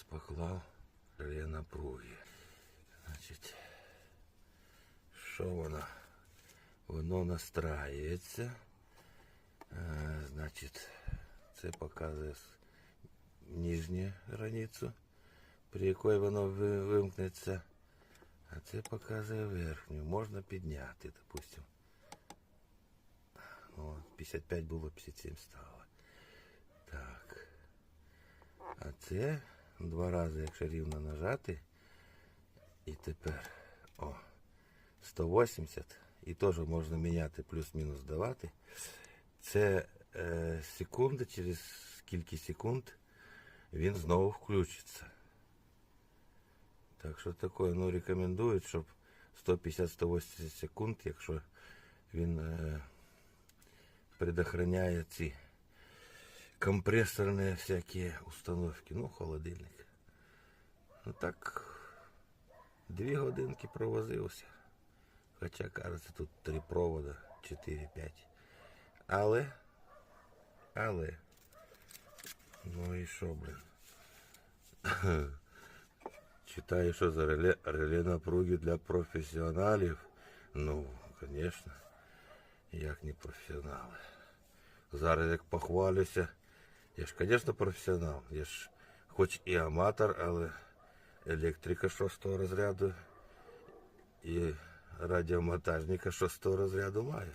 Ось поклав реле напруги. Значить, що воно? Воно настраюється. Е, значить, це показує с- нижню границю, при якій воно ви- вимкнеться. А це показує верхню. Можна підняти, допустим. О, 55 було, 57 стало. Так. А це два рази, якщо рівно нажати. І тепер о, 180. І теж можна міняти плюс-мінус давати. Це е, секунди, через скільки секунд він знову включиться. Так що таке, ну рекомендують, щоб 150-180 секунд, якщо він е, предохраняє ці компрессорные всякие установки. Ну, холодильник. Ну так, дві годинки провозився. Хоча, кажеться, тут три провода, 4-5. Але, але, ну і що, блин. Читаю, що за реле, реле напруги для професіоналів. Ну, звісно, як не професіонали. Зараз як похвалюся. Я ж, звісно, професіонал. Я ж хоч і аматор, але електрика шостого розряду і радіомонтажника шостого розряду маю.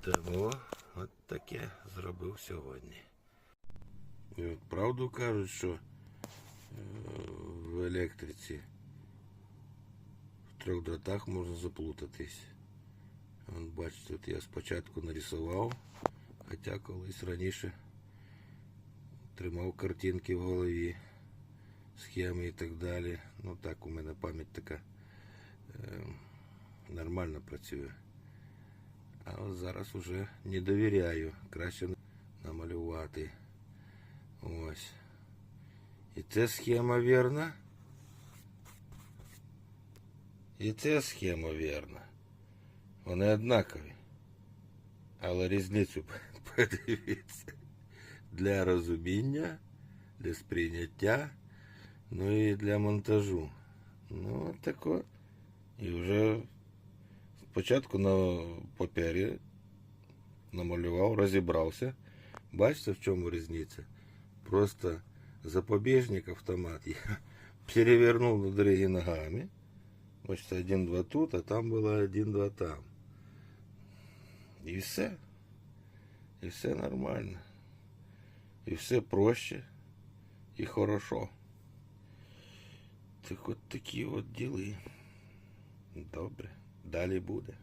Тому от таке зробив сьогодні. І от правду кажуть, що е, в електриці в трьох дротах можна заплутатись. От бачите, от я спочатку нарисував, хоча колись раніше тримав картинки в голові, схеми і так далі. Ну так у мене пам'ять така е, нормально працює. А от зараз уже не довіряю. Краще намалювати. Ось. І ця схема вірна. І ця схема вірна. Вони однакові. Але різницю подивіться. Для розуміння, для сприйняття, ну і для монтажу. Ну, тако. І вже спочатку на папері намалював, розібрався. Бачите, в чому різниця? Просто запобіжник автомат я перевернув на дорогі ногами. Бачите, один-два тут, а там було один-два там. І все. І все нормально. І все проще і хорошо. Так от такі от діли. Добре. Далі буде.